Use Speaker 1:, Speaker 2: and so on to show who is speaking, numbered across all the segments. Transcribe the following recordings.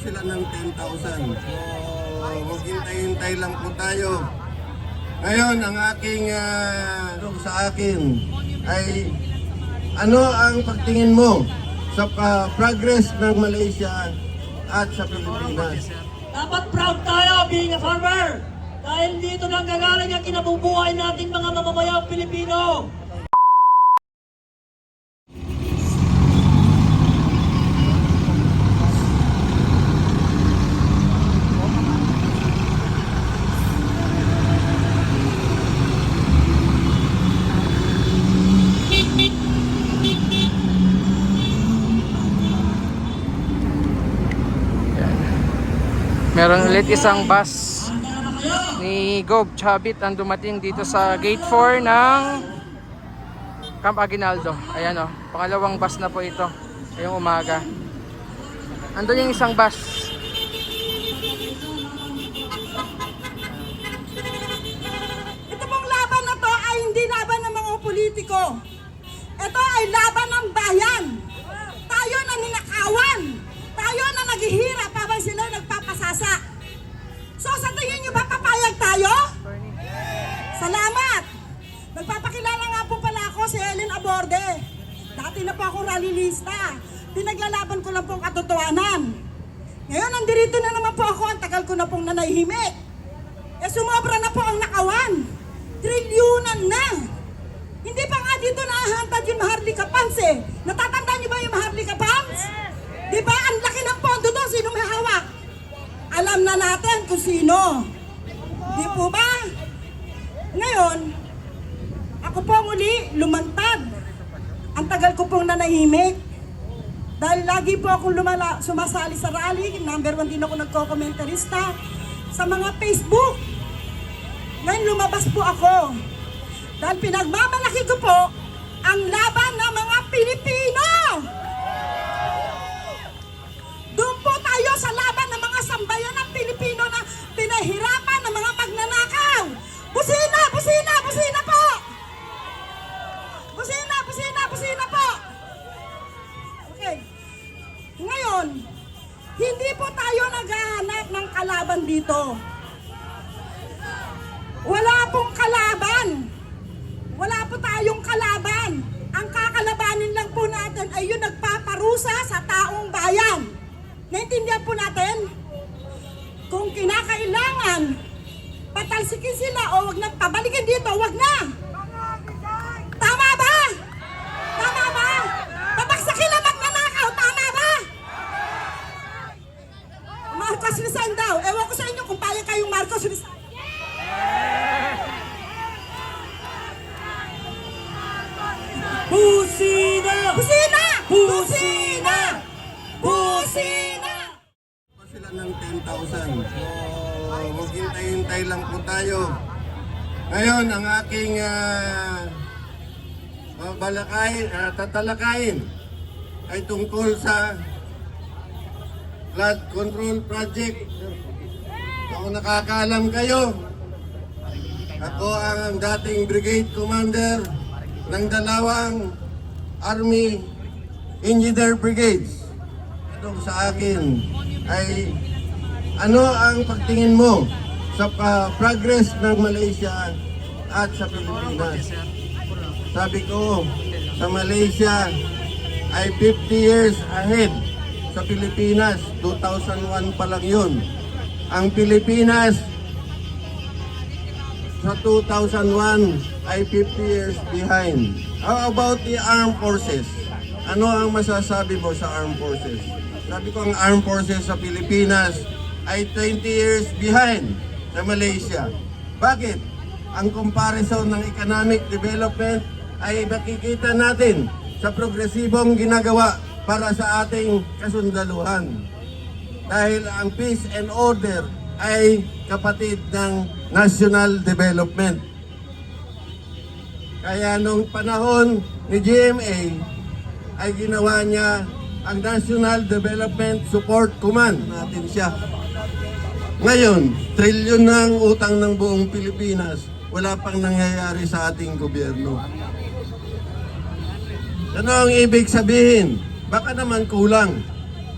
Speaker 1: sila ng 10,000. So, maghintay-hintay lang po tayo. Ngayon, ang aking ano sa akin ay ano ang pagtingin mo sa ah, progress ng Malaysia at sa Pilipinas?
Speaker 2: Dapat proud tayo being a farmer. Dahil dito nang gagaling ang kinabubuhay nating mga mamamayang Pilipino.
Speaker 3: Meron ulit isang bus ni Gob Chabit ang dumating dito sa gate 4 ng Camp Aguinaldo. Ayan o, pangalawang bus na po ito ngayong umaga. Andun yung isang bus.
Speaker 4: Ito pong laban na to ay hindi laban ng mga politiko. Ito ay laban ng bayan. Tayo na ninakawan. Tayo na naghihirap habang po ako rallyista. Pinaglalaban ko lang po ang katotohanan. Ngayon, nandirito na naman po ako. Ang tagal ko na pong nanahimik. Eh sumobra na po ang nakawan. Trilyunan na. Hindi pa nga dito naahantad yung Maharlika Pans eh. Natatandaan niyo ba yung Maharlika Pans? Di ba? Ang laki ng pondo doon. Sino may hawak? Alam na natin kung sino. Di po ba? Ngayon, ako po muli lumantad. Ang tagal ko pong nanahimik. Dahil lagi po akong lumala, sumasali sa rally, number one din ako nagko-komentarista sa mga Facebook. Ngayon lumabas po ako. Dahil pinagmamalaki ko po ang laban ng mga Pilipino. Doon po tayo sa laban ng mga sambayan ng Pilipino na pinahirapan ng mga magnanakaw. Busina, busina! Busina, kalaban dito. Wala pong kalaban. Wala po tayong kalaban. Ang kakalabanin lang po natin ay yung nagpaparusa sa taong bayan. Naintindihan po natin? Kung kinakailangan, patalsikin sila o wag na pabalikin dito, wag na.
Speaker 1: Aking uh, babalakayin, ah, tatalakayin ay tungkol sa flood control project. Kung nakakaalam kayo, ako ang dating brigade commander ng dalawang Army Engineer Brigades. Ito sa akin ay ano ang pagtingin mo sa progress ng Malaysia at sa Pilipinas? Sabi ko, sa Malaysia ay 50 years ahead sa Pilipinas. 2001 pa lang yun. Ang Pilipinas sa 2001 ay 50 years behind. How about the armed forces? Ano ang masasabi mo sa armed forces? Sabi ko ang armed forces sa Pilipinas ay 20 years behind sa Malaysia. Bakit? Ang comparison ng economic development ay makikita natin sa progresibong ginagawa para sa ating kasundaluhan dahil ang peace and order ay kapatid ng national development. Kaya nung panahon ni GMA ay ginawa niya ang National Development Support Command natin siya. Ngayon, trilyon na ang utang ng buong Pilipinas. Wala pang nangyayari sa ating gobyerno. Ano ang ibig sabihin? Baka naman kulang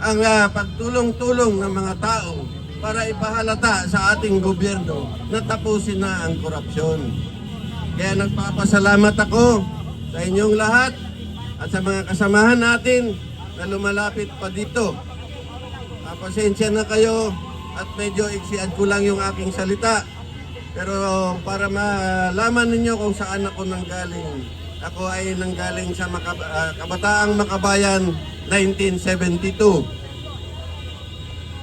Speaker 1: ang ah, pagtulong-tulong ng mga tao para ipahalata sa ating gobyerno na tapusin na ang korupsyon. Kaya nagpapasalamat ako sa inyong lahat at sa mga kasamahan natin na lumalapit pa dito. Pasensya na kayo at medyo iksiad ko lang yung aking salita. Pero para malaman ninyo kung saan ako nanggaling. Ako ay nanggaling sa Maka- ah, Kabataang Makabayan 1972.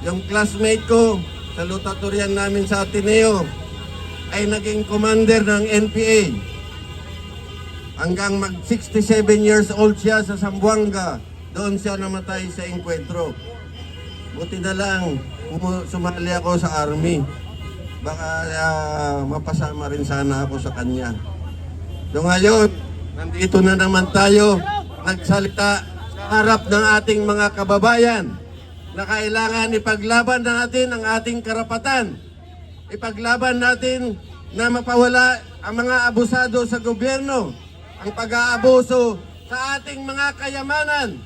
Speaker 1: Yung classmate ko sa lutatorian namin sa Ateneo ay naging commander ng NPA. Hanggang mag 67 years old siya sa Zamboanga. Doon siya namatay sa enkwentro. Buti na lang sumali ako sa army. Baka ah, mapasama rin sana ako sa kanya. So ngayon, nandito na naman tayo nagsalita sa harap ng ating mga kababayan na kailangan ipaglaban natin ang ating karapatan. Ipaglaban natin na mapawala ang mga abusado sa gobyerno, ang pag-aabuso sa ating mga kayamanan.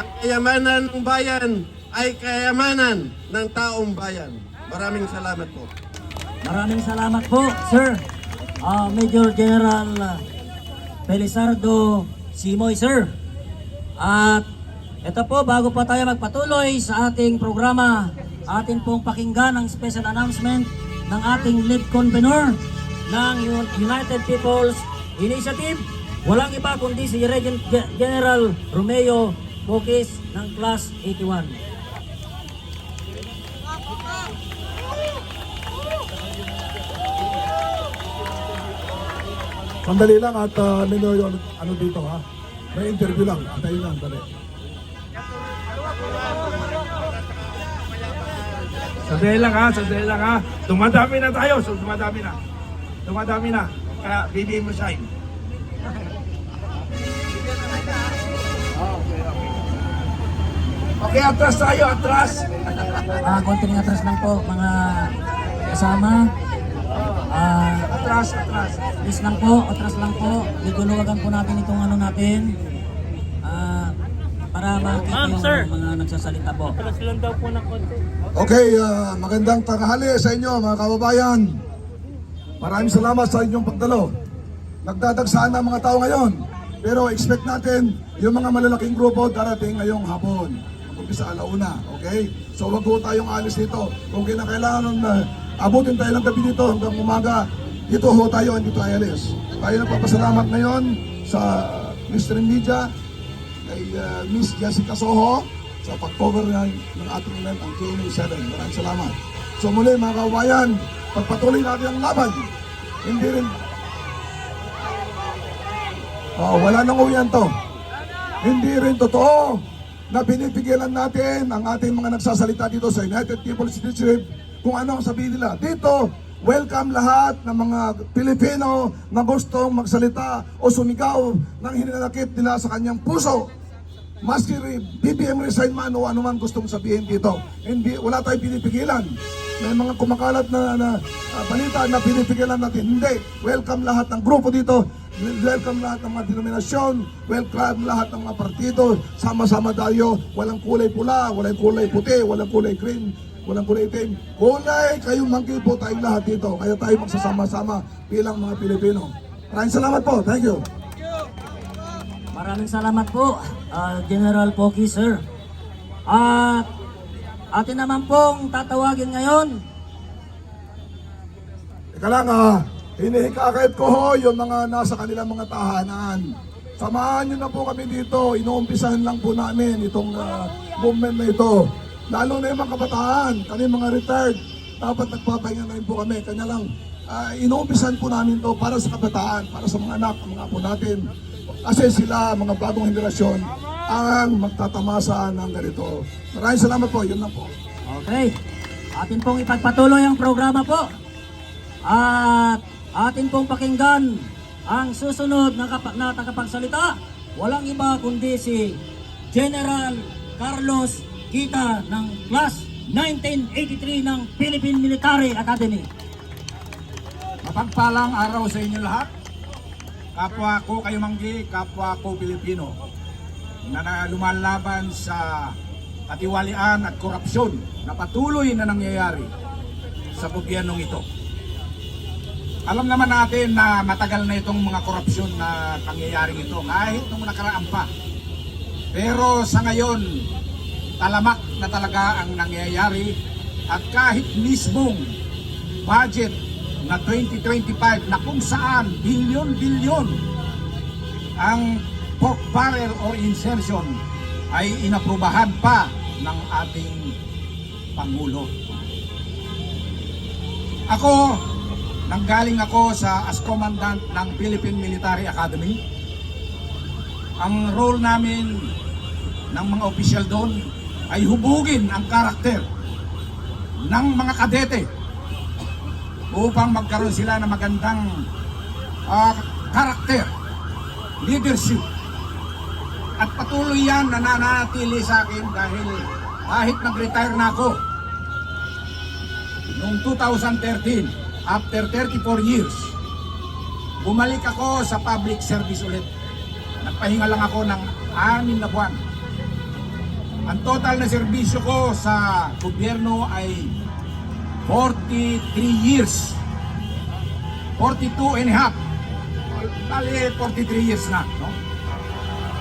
Speaker 1: Ang kayamanan ng bayan ay kayamanan ng taong bayan. Maraming salamat po.
Speaker 2: Maraming salamat po, sir. Ah, Major General Belisardo Simoy, sir. At ito po, bago pa tayo magpatuloy sa ating programa, atin pong pakinggan ang special announcement ng ating lead convener ng Un- United People's Initiative. Walang iba kundi si Regent Ge- General Romeo Bokis ng Class 81.
Speaker 5: Sandali lang at uh, Minoy, ano, ano dito ha? May interview lang. Antayin lang, dali.
Speaker 6: Sandali lang ha, sandali lang ha. Dumadami na tayo, so dumadami na. Dumadami na. Kaya bibigyan mo sign. Okay, atras tayo, atras.
Speaker 2: Ah, konting atras lang po mga kasama. Ah,
Speaker 6: Atras, atras.
Speaker 2: Please lang po, atras lang po. Liguluwagan po natin itong ano natin. Ah, para makita yung mga nagsasalita po.
Speaker 5: Okay, uh, magandang tanghali sa inyo mga kababayan. Maraming salamat sa inyong pagdalo. Nagdadagsaan ang mga tao ngayon. Pero expect natin yung mga malalaking grupo darating ngayong hapon. Umpisa alauna, okay? So wag po tayong alis dito. Kung kinakailangan na abutin tayo ng gabi dito hanggang umaga, dito ho tayo, hindi tayo alis. Tayo nagpapasalamat ngayon sa Mr. Media, kay uh, Miss Jessica Soho sa pag-cover ng, ng ating event ang KNA7. Maraming salamat. So muli mga kabayan, pagpatuloy natin ang laban. Hindi rin Oh, wala nang uwian to. Hindi rin totoo na pinipigilan natin ang ating mga nagsasalita dito sa United People's Initiative kung ano ang sabihin nila. Dito, welcome lahat ng mga Pilipino na gustong magsalita o sumigaw ng hinanakit nila sa kanyang puso. Maski BBM resign man o ano man gustong sabihin dito. Hindi, wala tayong pinipigilan. May mga kumakalat na, na ah, balita na pinipigilan natin. Hindi. Welcome lahat ng grupo dito. Welcome lahat ng mga denominasyon. Welcome lahat ng mga partido. Sama-sama tayo. Walang kulay pula, walang kulay puti, walang kulay green, walang kulay itim. Kulay, kayong mangki po tayong lahat dito. Kaya tayo magsasama-sama bilang mga Pilipino. Maraming salamat po. Thank you.
Speaker 2: Maraming salamat po, ah, General Poki, sir. At atin naman pong tatawagin ngayon
Speaker 5: Teka lang ah, hinihikakait ko ho yung mga nasa kanilang mga tahanan. Samahan nyo na po kami dito. Inuumpisahan lang po namin itong ah, movement na ito. Lalo na yung mga kabataan, kami mga retired, dapat nagpapahinga na rin po kami. Kanya lang, uh, inuumpisahan po namin to para sa kabataan, para sa mga anak, mga apo natin. Kasi sila, mga bagong henerasyon, ang magtatamasa ng ganito. Maraming salamat po, yun lang po.
Speaker 2: Okay. Atin pong ipagpatuloy ang programa po. At atin pong pakinggan ang susunod na, kapa- na tagapagsalita. Walang iba kundi si General Carlos Kita ng Class 1983 ng Philippine Military Academy.
Speaker 6: Mapagpalang araw sa inyo lahat. Kapwa ko kayo manggi, kapwa ko Pilipino na lumalaban sa katiwalian at korupsyon na patuloy na nangyayari sa gobyernong ito. Alam naman natin na matagal na itong mga korupsyon na pangyayaring ito kahit nung nakaraan pa. Pero sa ngayon, talamak na talaga ang nangyayari at kahit mismong budget na 2025 na kung saan bilyon-bilyon ang pork barrel or insertion ay inaprubahan pa ng ating Pangulo. Ako, nanggaling ako sa as commandant ng Philippine Military Academy. Ang role namin ng mga opisyal doon ay hubugin ang karakter ng mga kadete upang magkaroon sila ng magandang ah, karakter, leadership. At patuloy yan na nananatili sa akin dahil kahit nag-retire na ako noong 2013, after 34 years, bumalik ako sa public service ulit. Nagpahinga lang ako ng anim na buwan. Ang total na serbisyo ko sa gobyerno ay 43 years. 42 and a half. Bali, 43 years na. No?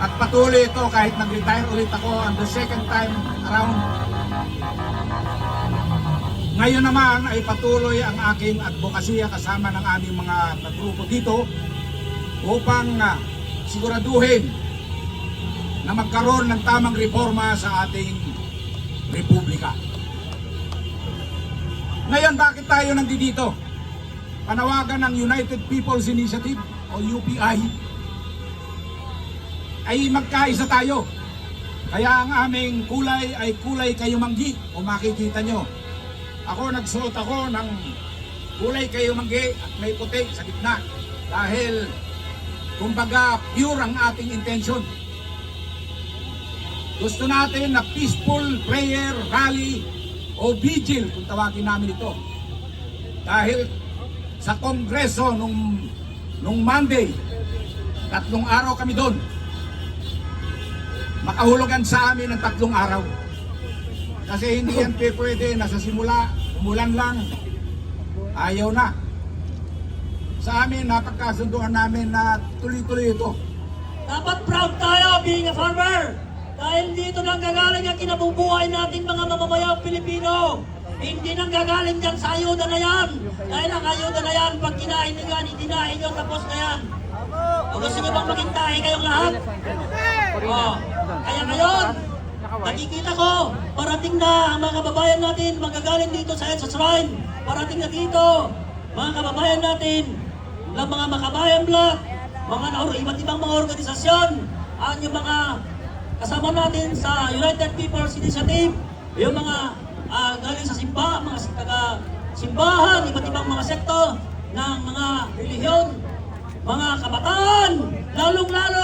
Speaker 6: At patuloy ito kahit nag-retire ulit ako on the second time around. Ngayon naman ay patuloy ang aking advokasya kasama ng aming mga grupo dito upang ah, siguraduhin na magkaroon ng tamang reforma sa ating republika. Ngayon, bakit tayo nandito? Panawagan ng United People's Initiative o UPI ay magkaisa tayo. Kaya ang aming kulay ay kulay kayumanggi o makikita nyo. Ako nagsuot ako ng kulay kayumanggi at may puti sa gitna. Dahil kumbaga pure ang ating intention. Gusto natin na peaceful prayer, rally, o vigil kung tawagin namin ito. Dahil sa kongreso nung, nung Monday, tatlong araw kami doon. Makahulugan sa amin ng tatlong araw. Kasi hindi yan pwede na sa simula, umulan lang, ayaw na. Sa amin, napagkasunduan namin na tuloy-tuloy ito.
Speaker 2: Dapat proud tayo being a farmer. Dahil dito nang gagaling ang kinabubuhay nating mga mamamayang Pilipino. Hindi nang gagaling dyan sa ayuda na yan. Dahil ang ayuda na yan, pag kinain nyo yan, itinahin nyo, tapos na yan. O gusto nyo bang maging tahi kayong lahat? Oh. Kaya ngayon, nakikita ko, parating na ang mga kababayan natin magagaling dito sa EDSA Shrine. Parating na dito, mga kababayan natin, ng mga makabayan block, mga na- iba't ibang mga organisasyon, ang mga kasama natin sa United People's Initiative, yung mga ah, galing sa simba, mga taga simbahan, iba't ibang mga sektor ng mga relihiyon, mga kabataan, lalong-lalo